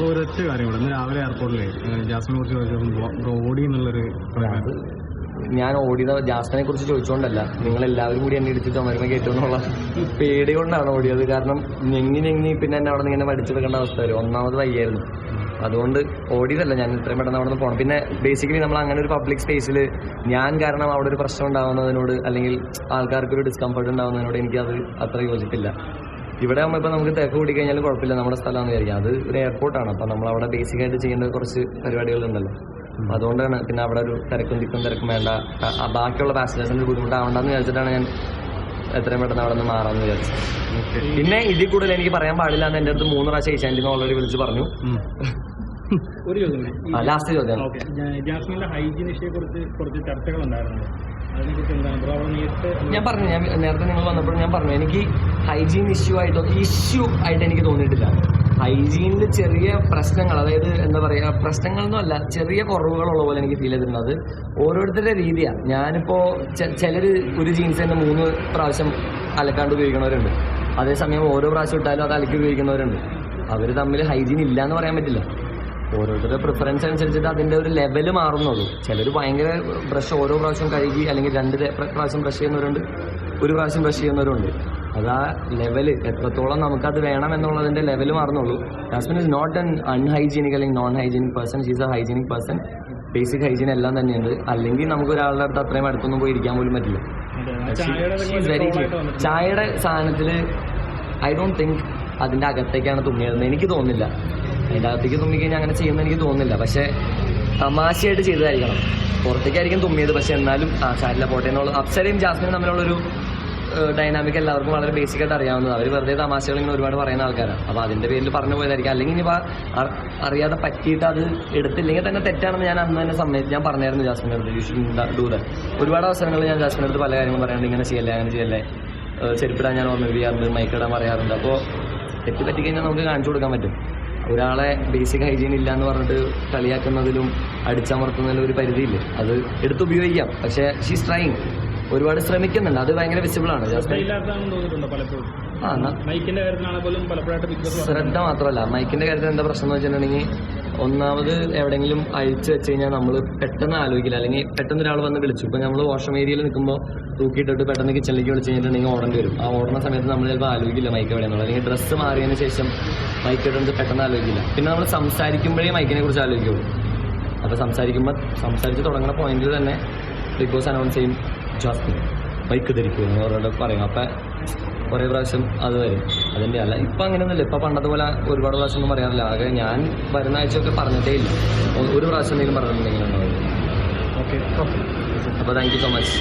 അപ്പോൾ ഒരൊറ്റ കാര്യം കൂടെ. ഇന്ന് രാവിലെ എയർപോർട്ടിലെ ജാസ്മിനെ കുറിച്ച് ചോദിച്ചപ്പോൾ ഓടി എന്നുള്ളൊരു ഞാൻ ഓടിയത് ജാസ്മിനെ കുറിച്ച് ചോദിച്ചുകൊണ്ടല്ല നിങ്ങൾ എല്ലാവരും കൂടി എന്നെ ഇടിച്ച് ചുമരുമ കയറ്റുമെന്നുള്ള പേടി കൊണ്ടാണ് ഓടിയത്. കാരണം ഞെങ്ങി ഞെങ്ങി പിന്നെ എന്നെ അവിടെ നിന്ന് ഇങ്ങനെ പഠിച്ചെടുക്കേണ്ട അവസ്ഥ വരും. ഒന്നാമത് വയ്യായിരുന്നു. അതുകൊണ്ട് ഓടിയതല്ല. ഞാൻ ഇത്രയും പെട്ടെന്ന് അവിടെ നിന്ന് പോകണം പിന്നെ ബേസിക്കലി നമ്മൾ അങ്ങനെ ഒരു പബ്ലിക് സ്പേസിൽ ഞാൻ കാരണം അവിടെ ഒരു പ്രശ്നം ഉണ്ടാകുന്നതിനോട് അല്ലെങ്കിൽ ആൾക്കാർക്ക് ഒരു ഡിസ്കംഫർട്ട് ഉണ്ടാകുന്നതിനോട് എനിക്കത് അത്ര യോജിപ്പില്ല. ഇവിടെ ആകുമ്പോൾ ഇപ്പം നമുക്ക് തിരക്ക് കൂടി കഴിഞ്ഞാൽ കുഴപ്പമില്ല. നമ്മുടെ സ്ഥലമാണെന്ന് വിചാരിക്കാം. അത് ഒരു എയർപോർട്ടാണ് അപ്പോൾ നമ്മൾ അവിടെ ബേസിക് ആയിട്ട് ചെയ്യേണ്ട കുറച്ച് പരിപാടികളുണ്ടല്ലോ അപ്പം അതുകൊണ്ടാണ് പിന്നെ അവിടെ ഒരു തിരക്കും തിക്കും തിരക്കും വേണ്ട. ബാക്കിയുള്ള പാസഞ്ചേഴ്സിന് ബുദ്ധിമുട്ടാവണ്ടെന്ന് വിചാരിച്ചിട്ടാണ് ഞാൻ എത്രയും പെട്ടെന്ന് അവിടെ നിന്ന് മാറാമെന്ന് വിചാരിച്ചത്. പിന്നെ ഇതിൽ കൂടുതൽ എനിക്ക് പറയാൻ പാടില്ല എന്ന് എന്റെ അടുത്ത് മൂന്ന് പ്രാവശ്യം ഏഷ്യാന്റെ ഓൾറെഡി വിളിച്ച് പറഞ്ഞു. ഒരു ചോദ്യം. ലാസ്റ്റ് ചോദ്യം. ജാസ്മിന്റെ ഹൈജീൻ ഇഷ്യയെ കുറിച്ച് കുറച്ച് ചർച്ചകൾ ഉണ്ടായിരുന്നു. ഞാൻ പറഞ്ഞു ഞാൻ നേരത്തെ നിങ്ങൾ വന്നപ്പോൾ ഞാൻ പറഞ്ഞു എനിക്ക് ഹൈജീൻ ഇഷ്യൂ ആയിട്ടോ ഇഷ്യൂ ആയിട്ട് എനിക്ക് തോന്നിയിട്ടില്ല. ഹൈജീനിൽ ചെറിയ പ്രശ്നങ്ങൾ അതായത് എന്താ പറയുക പ്രശ്നങ്ങളൊന്നുമല്ല ചെറിയ കുറവുകളുള്ള പോലെ എനിക്ക് ഫീൽ ചെയ്തിരുന്നത് ഓരോരുത്തരുടെ രീതിയാണ് ഞാനിപ്പോൾ ചിലർ ഒരു ജീൻസ് തന്നെ മൂന്ന് പ്രാവശ്യം അലക്കാണ്ട് ഉപയോഗിക്കുന്നവരുണ്ട് അതേസമയം ഓരോ പ്രാവശ്യം ഇട്ടാലും അത് അലക്കി ഉപയോഗിക്കുന്നവരുണ്ട്. അവർ തമ്മിൽ ഹൈജീൻ ഇല്ല എന്ന് പറയാൻ പറ്റില്ല. ഓരോരുത്തരുടെ പ്രിഫറൻസ് അനുസരിച്ചിട്ട് അതിന്റെ ഒരു ലെവൽ മാറുന്നുള്ളൂ ചിലർ ഭയങ്കര ബ്രഷ് ഓരോ പ്രാവശ്യം കഴുകി അല്ലെങ്കിൽ രണ്ട് പ്രാവശ്യം ബ്രഷ് ചെയ്യുന്നവരുണ്ട് ഒരു പ്രാവശ്യം ബ്രഷ് ചെയ്യുന്നവരുണ്ട്. അത് ആ ലെവൽ എത്രത്തോളം നമുക്കത് വേണം എന്നുള്ളതിന്റെ level മാറുന്നുള്ളൂ. Jasmin is not an unhygienic അല്ലെങ്കിൽ non hygienic person she's a hygienic person basic hygiene എല്ലാം തന്നെയുണ്ട്. അല്ലെങ്കിൽ നമുക്ക് ഒരാളുടെ അടുത്ത് അത്രയും അടുത്തൊന്നും പോയി ഇരിക്കാൻ പോലും പറ്റില്ല. വെരി ചായയുടെ സാധനത്തിൽ ഐ ഡോണ്ട് തിങ്ക് അതിന്റെ അകത്തേക്കാണ് തുമ്മിയതെന്ന് എനിക്ക് തോന്നുന്നില്ല. അതിന്റെ അകത്തേക്ക് തുമ്മിക്കഴിഞ്ഞാൽ അങ്ങനെ ചെയ്യുമെന്ന് എനിക്ക് തോന്നുന്നില്ല. പക്ഷേ തമാശയായിട്ട് ചെയ്തതായിരിക്കണം. പുറത്തേക്കായിരിക്കും തുമ്മിയത്. പക്ഷെ എന്നാലും ആ സാരില്ല പോട്ടെ എന്നുള്ള അപ്സരയും ജാസ്മിനും തമ്മിലുള്ളൊരു ഡൈനാമിക് എല്ലാവർക്കും വളരെ ബേസിക് ആയിട്ട് അറിയാവുന്നത് അവർ വെറുതെ തമാശകൾ ഇങ്ങനെ ഒരുപാട് പറയുന്ന ആൾക്കാരാണ്. അപ്പോൾ അതിന്റെ പേരിൽ പറഞ്ഞു പോയതായിരിക്കും. അല്ലെങ്കിൽ ഇനി അറിയാതെ പറ്റിയിട്ട് അത് എടുത്തില്ലെങ്കിൽ തന്നെ തെറ്റാണെന്ന് ഞാൻ അന്ന് തന്നെ സമയത്ത് ഞാൻ പറഞ്ഞായിരുന്നു ജാസ്മിന്റെ അടുത്ത്. യു ഷുഡ് ഡൂ ദാറ്റ് ഒരുപാട് അവസരങ്ങളിൽ ഞാൻ ജാസ്മിന്റെ അടുത്ത് പല കാര്യങ്ങളും പറയാറുണ്ട്. ഇങ്ങനെ ചെയ്യല്ലേ അങ്ങനെ ചെയ്യല്ലേ? ചെരുപ്പിടാൻ ഞാൻ ഓർമ്മ ചെയ്യാറുണ്ട് മൈക്കിടാൻ പറയാറുണ്ട്. അപ്പോൾ തെറ്റ് പറ്റിക്കഴിഞ്ഞാൽ നമുക്ക് കാണിച്ചു കൊടുക്കാൻ പറ്റും. ഒരാളെ ബേസിക് ഹൈജീൻ ഇല്ല എന്ന് പറഞ്ഞിട്ട് കളിയാക്കുന്നതിലും അടിച്ചമർത്തുന്നതിലും ഒരു പരിധിയില്ലേ? അത് എടുത്ത് ഉപയോഗിക്കാം. പക്ഷേ ഷീസ് ട്രൈങ് ഒരുപാട് ശ്രമിക്കുന്നുണ്ട്. അത് ഭയങ്കര വിസിബിൾ ആണ്. ആ ശ്രദ്ധ മാത്രമല്ല. മൈക്കിന്റെ കാര്യത്തിൽ എന്താ പ്രശ്നം എന്ന് വെച്ചിട്ടുണ്ടെങ്കിൽ ഒന്നാമത് എവിടെങ്കിലും അഴിച്ചു വെച്ച് കഴിഞ്ഞാൽ നമ്മൾ പെട്ടെന്ന് ആലോചിക്കില്ല. അല്ലെങ്കിൽ പെട്ടെന്ന് ഒരാൾ വന്ന് വിളിച്ചു. ഇപ്പം നമ്മൾ വാഷ്റൂം ഏരിയയിൽ നിൽക്കുമ്പോൾ തൂക്കിയിട്ടിട്ട് പെട്ടെന്ന് കിച്ചണിലേക്ക് വിളിച്ച് കഴിഞ്ഞിട്ടുണ്ടെങ്കിൽ ഓടേണ്ടി വരും. ആ ഓടുന്ന സമയത്ത് നമ്മൾ ചിലപ്പോൾ ആലോചിക്കില്ല മൈക്ക് എവിടെയാണെന്നുള്ളത് അല്ലെങ്കിൽ ഡ്രസ്സ് മാറിയതിന് ശേഷം മൈക്ക് ഇടുന്നത് പെട്ടെന്ന് ആലോചിക്കില്ല. പിന്നെ നമ്മൾ സംസാരിക്കുമ്പോഴേ മൈക്കിനെ കുറിച്ച് ആലോചിക്കുള്ളൂ അപ്പോൾ സംസാരിക്കുമ്പോൾ സംസാരിച്ച് തുടങ്ങുന്ന പോയിന്റിൽ തന്നെ ബിഗ് ബോസ് അനൗൺസ് ചെയ്യും ജാസ്മിൻ. മൈക്ക് ധരിക്കുമെന്ന് എന്ന് പറയും. അപ്പം കുറേ പ്രാവശ്യം അത് വരും. അതിന്റെ അല്ല ഇപ്പം അങ്ങനെയൊന്നുമില്ല. ഇപ്പം പണ്ടത്തെ പോലെ ഒരുപാട് പ്രാവശ്യം ഒന്നും പറയാറില്ല. ആകെ ഞാൻ വരുന്ന ആഴ്ചയൊക്കെ പറഞ്ഞിട്ടേ ഇല്ല. ഒരു പ്രാവശ്യം എന്തെങ്കിലും പറഞ്ഞിട്ടുണ്ടെങ്കിൽ ഉണ്ടാവും ഓക്കെ അപ്പോൾ താങ്ക് യു സോ മച്ച്